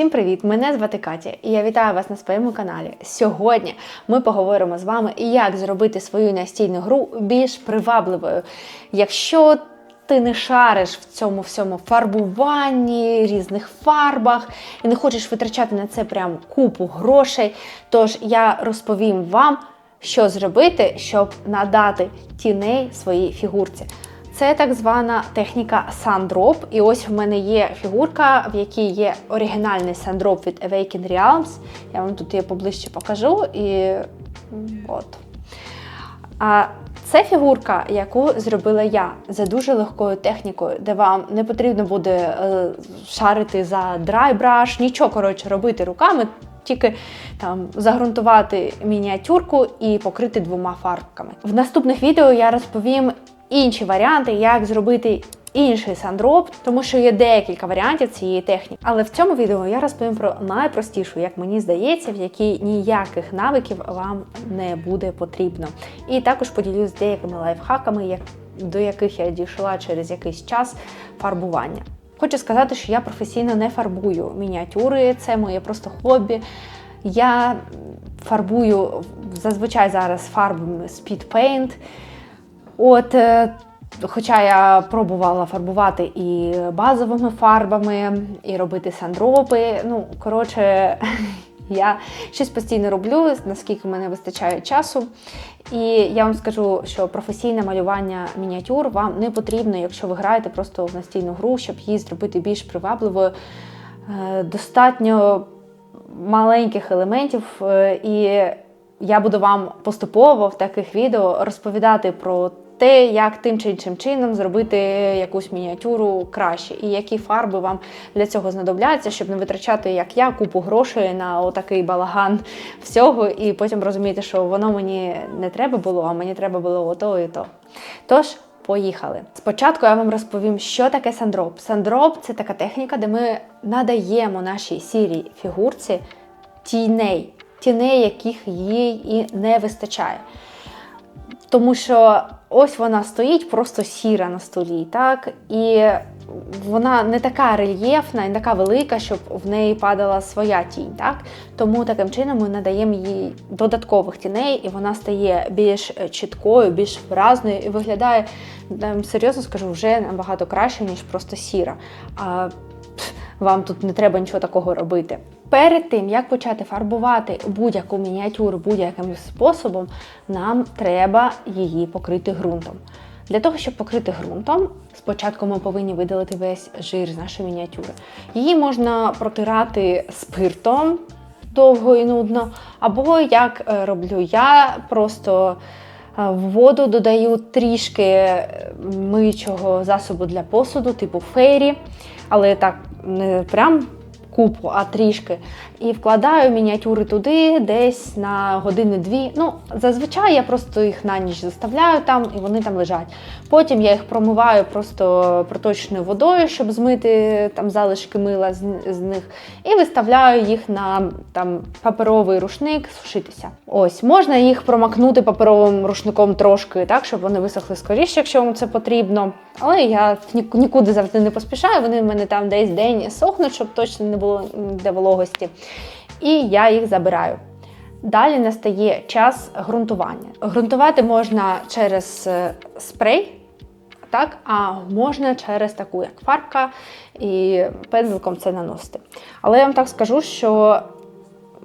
Всім привіт! Мене звати Катя і я вітаю вас на своєму каналі. Сьогодні ми поговоримо з вами, як зробити свою настільну гру більш привабливою. Якщо ти не шариш в цьому всьому фарбуванні, різних фарбах і не хочеш витрачати на це прям купу грошей, тож я розповім вам, що зробити, щоб надати тіней своїй фігурці. Це так звана техніка Sandrop. І ось в мене є фігурка, в якій є оригінальний Sandrop від Awakened Realms. Я вам тут її поближче покажу. І от. А це фігурка, яку зробила я за дуже легкою технікою, де вам не потрібно буде е, шарити за драйбраш, нічого коротше робити руками, тільки там загрунтувати мініатюрку і покрити двома фарбками. В наступних відео я розповім інші варіанти, як зробити інший сандроп, тому що є декілька варіантів цієї техніки. Але в цьому відео я розповім про найпростішу, як мені здається, в якій ніяких навиків вам не буде потрібно. І також поділюсь деякими лайфхаками, як, до яких я дійшла через якийсь час фарбування. Хочу сказати, що я професійно не фарбую мініатюри, це моє просто хобі. Я фарбую зазвичай зараз фарбами Speed Paint. От, е, хоча я пробувала фарбувати і базовими фарбами, і робити сандропи. Ну, коротше, я щось постійно роблю, наскільки мене вистачає часу. І я вам скажу, що професійне малювання мініатюр вам не потрібно, якщо ви граєте просто в настільну гру, щоб її зробити більш привабливою. Е, Достатньо маленьких елементів, е, і я буду вам поступово в таких відео розповідати про те, як тим чи іншим чином зробити якусь мініатюру краще, і які фарби вам для цього знадобляться, щоб не витрачати, як я, купу грошей на отакий балаган всього, і потім розуміти, що воно мені не треба було, а мені треба було ото і то. Тож. Поїхали. Спочатку я вам розповім, що таке сандроп. Сандроп це така техніка, де ми надаємо нашій сірій фігурці тіней, тіней, яких їй і не вистачає. Тому що ось вона стоїть просто сіра на столі, так? І вона не така рельєфна, не така велика, щоб в неї падала своя тінь. так? Тому таким чином ми надаємо їй додаткових тіней, і вона стає більш чіткою, більш виразною і виглядає, ем, серйозно скажу, вже набагато краще, ніж просто сіра. А вам тут не треба нічого такого робити. Перед тим, як почати фарбувати будь-яку мініатюру будь-яким способом, нам треба її покрити ґрунтом. Для того, щоб покрити ґрунтом, спочатку ми повинні видалити весь жир з нашої мініатюри. Її можна протирати спиртом довго і нудно, або як е, роблю я, просто е, в воду додаю трішки е, миючого засобу для посуду, типу фейрі, але так не прям купу, а трішки. І вкладаю мініатюри туди десь на години-дві. Ну, зазвичай я просто їх на ніч заставляю там і вони там лежать. Потім я їх промиваю просто проточною водою, щоб змити там залишки мила з, них, і виставляю їх на там паперовий рушник сушитися. Ось можна їх промакнути паперовим рушником трошки, так щоб вони висохли скоріше, якщо вам це потрібно. Але я нікуди завжди не поспішаю. Вони в мене там десь день сохнуть, щоб точно не було де вологості. І я їх забираю. Далі настає час ґрунтування. Ґрунтувати можна через е, спрей, так, а можна через таку, як фарбка, і пензликом це наносити. Але я вам так скажу, що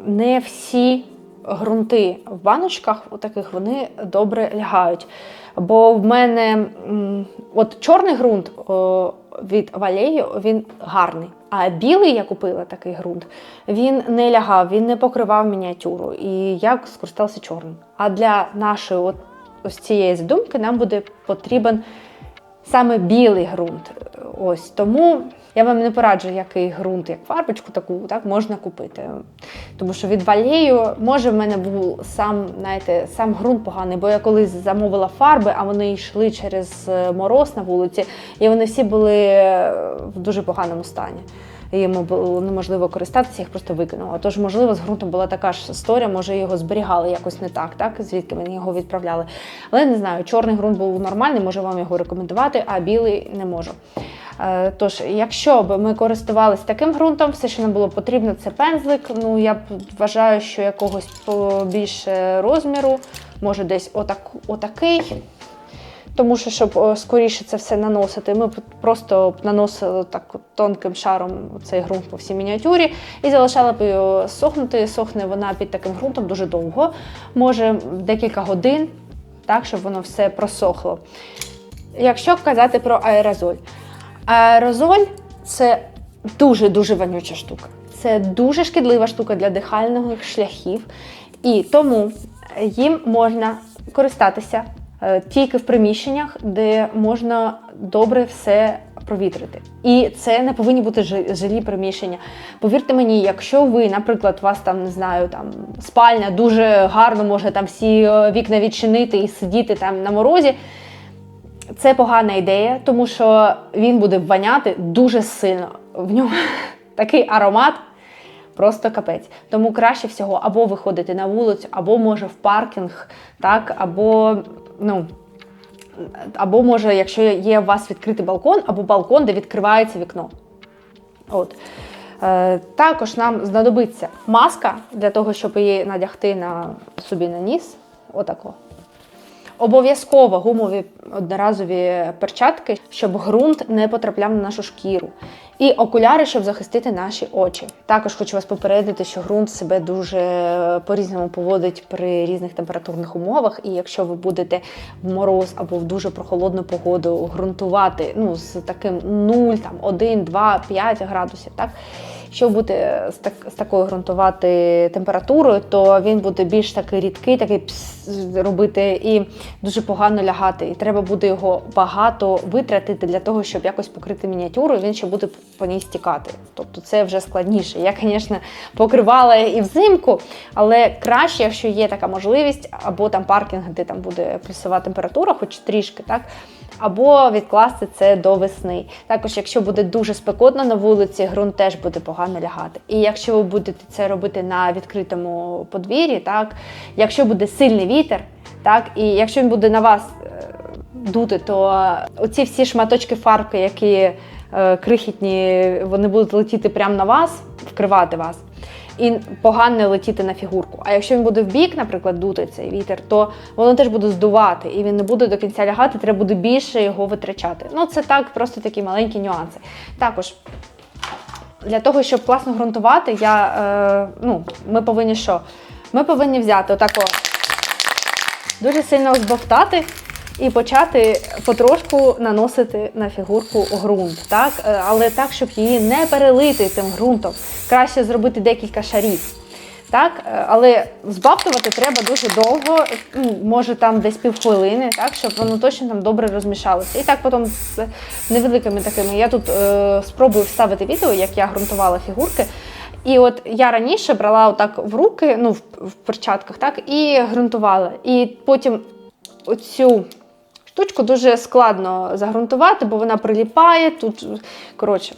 не всі ґрунти в баночках, у таких вони добре лягають. Бо в мене от чорний ґрунт від Валею, він гарний. А білий я купила такий ґрунт, він не лягав, він не покривав мініатюру. І я скористалася чорним. А для нашої от, ось цієї задумки нам буде потрібен саме білий ґрунт. Ось тому я вам не пораджу, який ґрунт, як фарбочку таку так можна купити. Тому що від валею, може, в мене був сам, знаєте, сам ґрунт поганий, бо я колись замовила фарби, а вони йшли через е, мороз на вулиці, і вони всі були е, в дуже поганому стані. Йому було неможливо користатися, їх просто викинула. Тож, можливо, з ґрунтом була така ж історія, може його зберігали якось не так, так звідки мені його відправляли. Але не знаю, чорний ґрунт був нормальний, можу вам його рекомендувати, а білий не можу. Е, Тож, якщо б ми користувалися таким ґрунтом, все, що нам було потрібно, це пензлик. Ну, я б вважаю, що якогось побільше розміру, може десь отак, отакий. Тому що, щоб скоріше це все наносити, ми просто наносили так тонким шаром цей ґрунт по всій мініатюрі і залишали б його сохнути. Сохне вона під таким ґрунтом дуже довго, може декілька годин, так, щоб воно все просохло. Якщо казати про аерозоль, аерозоль це дуже-дуже вонюча штука. Це дуже шкідлива штука для дихальних шляхів, і тому їм можна користатися е, тільки в приміщеннях, де можна добре все провітрити. І це не повинні бути жилі приміщення. Повірте мені, якщо ви, наприклад, у вас там не знаю, там спальня дуже гарно може там всі е, вікна відчинити і сидіти там на морозі. Це погана ідея, тому що він буде воняти дуже сильно. В ньому такий аромат, просто капець. Тому краще всього або виходити на вулицю, або може в паркінг, так, або ну. Або може, якщо є у вас відкритий балкон, або балкон, де відкривається вікно. От. Е, також нам знадобиться маска для того, щоб її надягти на собі на ніс. Отако. Обов'язково гумові одноразові перчатки, щоб ґрунт не потрапляв на нашу шкіру. І окуляри, щоб захистити наші очі. Також хочу вас попередити, що ґрунт себе дуже по-різному поводить при різних температурних умовах. І якщо ви будете в мороз або в дуже прохолодну погоду ґрунтувати ну, з таким 0, там, 1, 2, 5 градусів, так? Якщо буде з, так, з такою ґрунтувати температурою, то він буде більш такий рідкий, такий пс робити і дуже погано лягати. І треба буде його багато витратити для того, щоб якось покрити мініатюру, він ще буде по ній стікати. Тобто це вже складніше. Я, звісно, покривала і взимку, але краще, якщо є така можливість, або там паркінг, де там буде плюсова температура, хоч трішки, так. Або відкласти це до весни. Також, якщо буде дуже спекотно на вулиці, ґрунт теж буде погано лягати. І якщо ви будете це робити на відкритому подвір'ї, так, якщо буде сильний вітер, так, і якщо він буде на вас е, дути, то оці всі шматочки фарбки, які е, крихітні, вони будуть летіти прямо на вас, вкривати вас. І погано летіти на фігурку. А якщо він буде в бік, наприклад, дути цей вітер, то воно теж буде здувати, і він не буде до кінця лягати, треба буде більше його витрачати. Ну, це так, просто такі маленькі нюанси. Також для того, щоб класно ґрунтувати, я, е, ну, ми повинні що? Ми повинні взяти отако дуже сильно збовтати і почати потрошку наносити на фігурку ґрунт, так? Е, але так, щоб її не перелити цим ґрунтом. Краще зробити декілька шарів. Так, Е, але збавтувати треба дуже довго, ну, може там десь півхвилини, так, щоб воно точно там добре розмішалося. І так потім з невеликими такими. Я тут е, спробую вставити відео, як я ґрунтувала фігурки. І от я раніше брала отак в руки, ну в, в перчатках, так, і ґрунтувала. І потім оцю штучку дуже складно загрунтувати, бо вона приліпає тут. Коротше,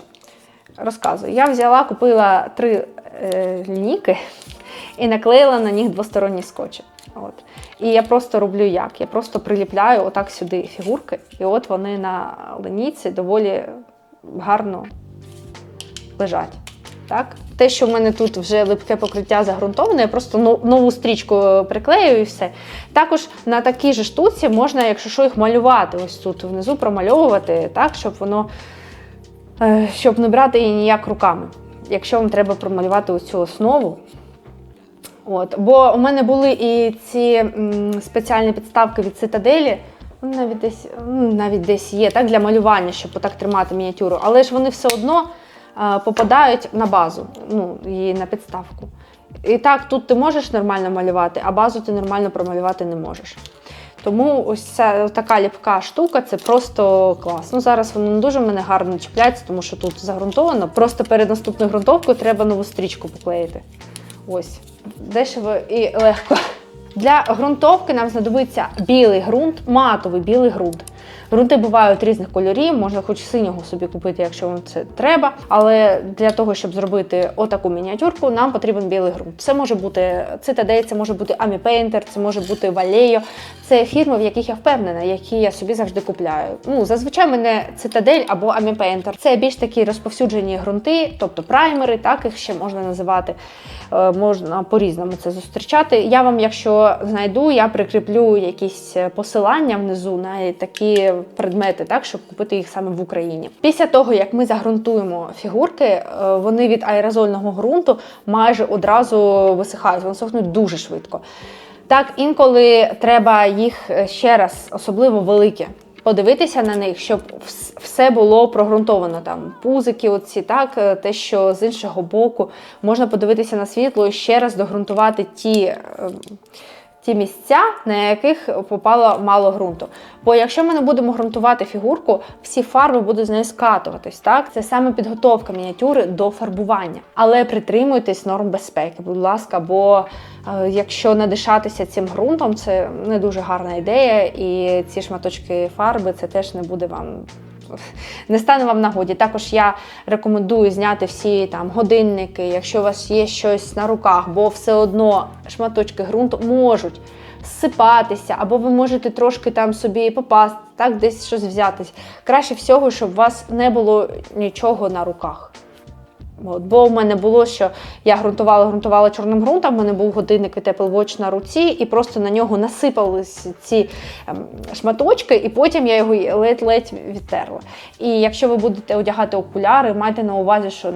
розказую. Я взяла, купила три е, лінійки і наклеїла на них двосторонні скотчі. От. І я просто роблю як? Я просто приліпляю отак сюди фігурки, і от вони на линійці доволі гарно лежать. Так? Те, що в мене тут вже липке покриття загрунтоване, я просто нову стрічку приклею і все. Також на такій же штуці можна, якщо що, їх малювати, ось тут внизу промальовувати, так, щоб воно е, щоб не брати її ніяк руками. Якщо вам треба промалювати ось цю основу. От. Бо у мене були і ці м, спеціальні підставки від цитаделі. Навіть десь, навіть десь є так, для малювання, щоб отак тримати мініатюру. Але ж вони все одно е, попадають на базу, ну, і на підставку. І так, тут ти можеш нормально малювати, а базу ти нормально промалювати не можеш. Тому ось ця така ліпка штука це просто клас. Ну зараз воно не дуже мене гарно чіпляється, тому що тут загрунтовано. Просто перед наступною ґрунтовкою треба нову стрічку поклеїти. Ось, дешево і легко. Для ґрунтовки нам знадобиться білий ґрунт, матовий білий ґрунт. Грунти бувають різних кольорів, можна хоч синього собі купити, якщо вам це треба. Але для того, щоб зробити отаку мініатюрку, нам потрібен білий ґрунт. Це може бути Citadel, це може бути Ami Painter, це може бути Vallejo. Це фірми, в яких я впевнена, які я собі завжди купляю. Ну, зазвичай мене Citadel або Ami Painter. Це більш такі розповсюджені ґрунти, тобто праймери, так їх ще можна називати. Е, Можна по-різному це зустрічати. Я вам, якщо знайду, я прикріплю якісь посилання внизу на такі предмети, так щоб купити їх саме в Україні. Після того, як ми загрунтуємо фігурки, е, вони від аерозольного ґрунту майже одразу висихають, вони сохнуть дуже швидко. Так, інколи треба їх е, ще раз, особливо великі, подивитися на них, щоб все було прогрунтовано. Там пузики, оці, так, е, те, що з іншого боку можна подивитися на світло і ще раз догрунтувати ті. Ті місця, на яких попало мало ґрунту. Бо якщо ми не будемо ґрунтувати фігурку, всі фарби будуть з нею скатуватись. Так, це саме підготовка мініатюри до фарбування. Але притримуйтесь норм безпеки, будь ласка, бо е, якщо надишатися цим ґрунтом, це не дуже гарна ідея, і ці шматочки фарби це теж не буде вам. Не стане вам нагоді. Також я рекомендую зняти всі там годинники, якщо у вас є щось на руках, бо все одно шматочки ґрунту можуть зсипатися, або ви можете трошки там собі попасти, так, десь щось взятись. Краще всього, щоб у вас не було нічого на руках. От, бо в мене було, що я ґрунтувала, ґрунтувала чорним ґрунтом, в мене був годинник від Apple Watch на руці, і просто на нього насипались ці ем, шматочки, і потім я його ледь-ледь відтерла. І якщо ви будете одягати окуляри, майте на увазі, що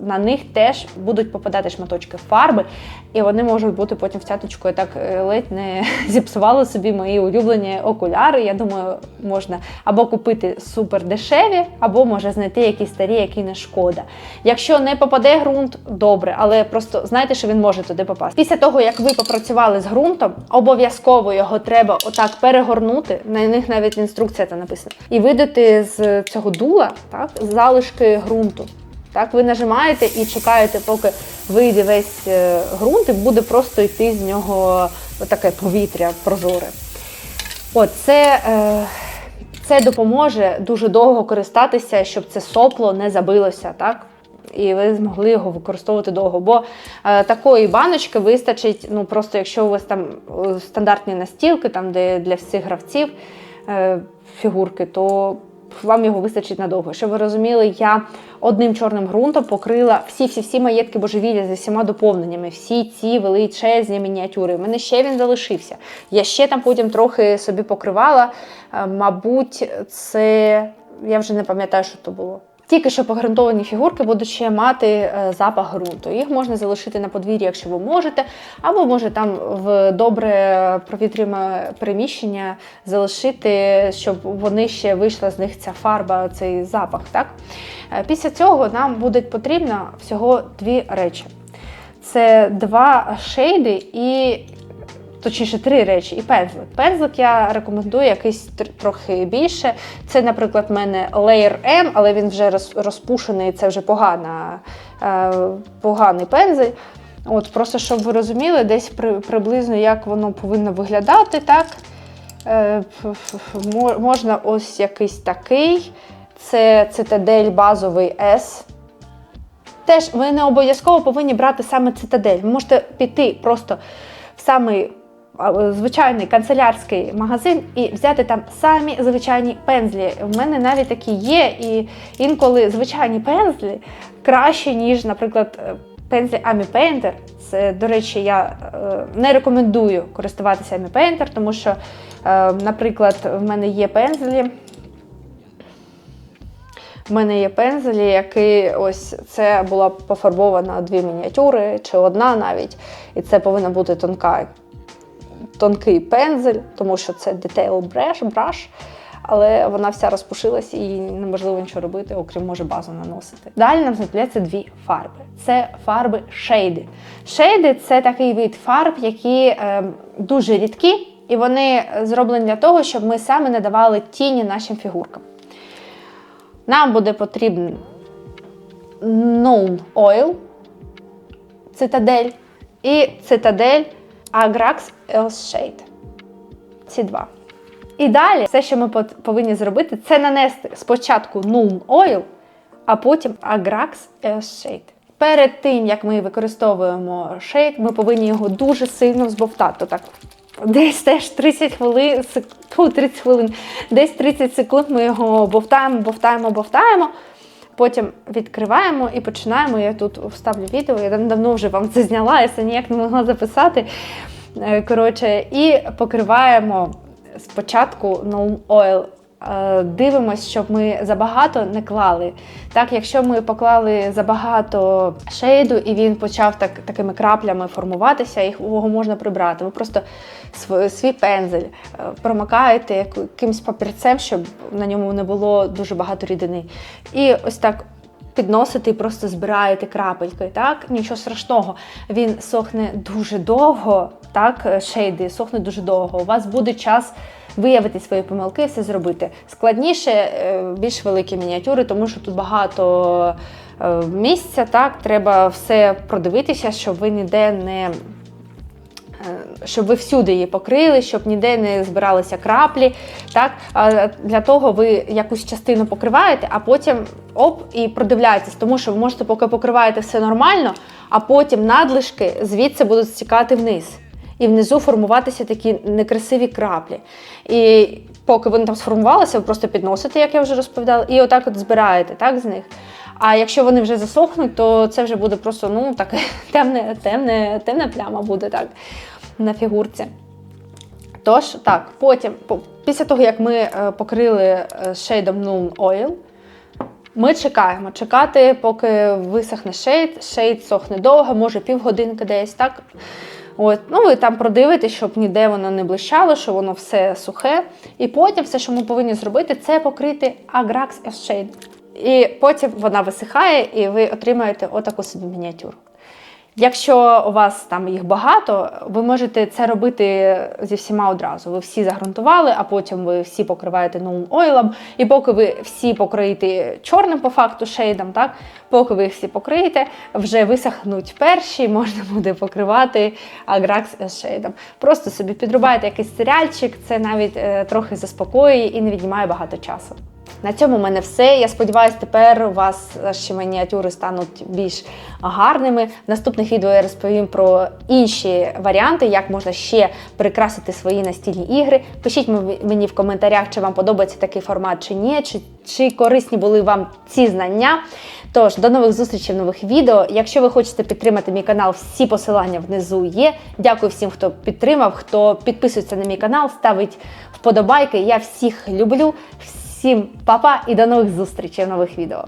на них теж будуть попадати шматочки фарби, і вони можуть бути потім вцяточкою. Так е, ледь не зіпсували собі мої улюблені окуляри. Я думаю, можна або купити супер дешеві, або може знайти якісь старі, які не шкода. Якщо не попаде ґрунт, добре, але просто знайте, що він може туди попасти. Після того, як ви попрацювали з ґрунтом, обов'язково його треба отак перегорнути. На них навіть інструкція це написана. І видати з цього дула так, залишки ґрунту. Так, ви нажимаєте і чекаєте, поки вийде весь е, ґрунт, і буде просто йти з нього таке повітря прозоре. От це, е, це допоможе дуже довго користатися, щоб це сопло не забилося, так? І ви змогли його використовувати довго. Бо е, такої баночки вистачить, ну просто якщо у вас там е, стандартні настілки, там де для всіх гравців е, фігурки, то вам його вистачить надовго. Щоб ви розуміли, я одним чорним ґрунтом покрила всі-всі-всі маєтки божевілля зі всіма доповненнями, всі ці величезні мініатюри. У мене ще він залишився. Я ще там потім трохи собі покривала. Е, Мабуть, це я вже не пам'ятаю, що то було. Тільки що погрунтовані фігурки будуть ще мати е, запах ґрунту. Їх можна залишити на подвір'ї, якщо ви можете, або може там в добре провітрюємо приміщення залишити, щоб вони ще вийшла з них ця фарба, цей запах. Так? Е, Після цього нам буде потрібно всього дві речі. Це два шейди і точніше три речі, і пензлик. Пензлик я рекомендую якийсь трохи більше. Це, наприклад, в мене Layer M, але він вже розпушений, це вже погана, е, поганий пензель. От, просто щоб ви розуміли, десь при, приблизно як воно повинно виглядати, так? Е, можна ось якийсь такий. Це цитадель базовий S. Теж ви не обов'язково повинні брати саме цитадель. Ви можете піти просто в самий звичайний канцелярський магазин і взяти там самі звичайні пензлі. У мене навіть такі є, і інколи звичайні пензлі краще, ніж, наприклад, е, пензлі Painter. Це, до речі, я е, не рекомендую користуватися Painter, тому що, е, наприклад, в мене є пензлі. У мене є пензелі, які ось це була пофарбована дві мініатюри, чи одна навіть. І це повинна бути тонка, тонкий пензель, тому що це detail brush, але вона вся розпушилась і неможливо нічого робити, окрім може базу наносити. Далі нам знадобляться дві фарби. Це фарби шейди. Шейди це такий вид фарб, які е, дуже рідкі, і вони зроблені для того, щоб ми саме не давали тіні нашим фігуркам. Нам буде потрібен Known Oil, цитадель і цитадель Agrax Earth Shade. Ці два. І далі все, що ми повинні зробити, це нанести спочатку Null Oil, а потім Agrax Shade. Перед тим, як ми використовуємо шейд, ми повинні його дуже сильно взбовтати. Так, десь теж 30 хвилин, сек- 30 хвилин, десь 30 секунд ми його бовтаємо, бовтаємо, бовтаємо. Потім відкриваємо і починаємо. Я тут вставлю відео, я давно вже вам це зняла, я це ніяк не могла записати. Е, Коротше, і покриваємо спочатку no oil. Е, Дивимось, щоб ми забагато не клали. Так, якщо ми поклали забагато шейду і він почав так, такими краплями формуватися, його можна прибрати. Ви просто св- свій пензель е, промикаєте якимось папірцем, щоб на ньому не було дуже багато рідини. І ось так підносите і просто збираєте крапельки. Так, нічого страшного. Він сохне дуже довго. Так, е, шейди сохнуть дуже довго. У вас буде час виявити свої помилки, все зробити. Складніше е, більш великі мініатюри, тому що тут багато е, місця. Так, треба все продивитися, щоб ви ніде не. е, Щоб ви всюди її покрили, щоб ніде не збиралися краплі. Так? Для того ви якусь частину покриваєте, а потім оп, і продивляєтесь, тому що ви можете, поки покриваєте все нормально, а потім надлишки звідси будуть стікати вниз. І внизу формуватися такі некрасиві краплі. І поки вони там сформувалися, ви просто підносите, як я вже розповідала, і отак от збираєте так, з них. А якщо вони вже засохнуть, то це вже буде просто ну, таке темне, темне, темна пляма буде так на фігурці. Тож, так, потім, після того, як ми е, покрили шейдом Null Oil, ми чекаємо. Чекати, поки висохне шейд. Шейд сохне довго, може півгодинки десь, так? От, ну ви там продивитесь, щоб ніде воно не блищало, що воно все сухе. І потім все, що ми повинні зробити, це покрити Agrax Shade. І потім вона висихає, і ви отримаєте отаку собі мініатюру. Якщо у вас там їх багато, ви можете це робити зі всіма одразу. Ви всі загрунтували, а потім ви всі покриваєте новим ойлом. І поки ви всі покриєте чорним по факту шейдом, так поки ви їх всі покриєте, вже висохнуть перші, можна буде покривати Agrax з шейдом. Просто собі підрубаєте якийсь серіальчик, це навіть е, трохи заспокоює і не віднімає багато часу. На цьому в мене все. Я сподіваюся, тепер у вас ще мініатюри стануть більш гарними. В наступних відео я розповім про інші варіанти, як можна ще прикрасити свої настільні ігри. Пишіть мені в коментарях, чи вам подобається такий формат чи ні, чи, чи корисні були вам ці знання. Тож, до нових зустрічей нових відео. Якщо ви хочете підтримати мій канал, всі посилання внизу є. Дякую всім, хто підтримав, хто підписується на мій канал, ставить вподобайки. Я всіх люблю. Всім па-па і до нових зустрічей в нових відео.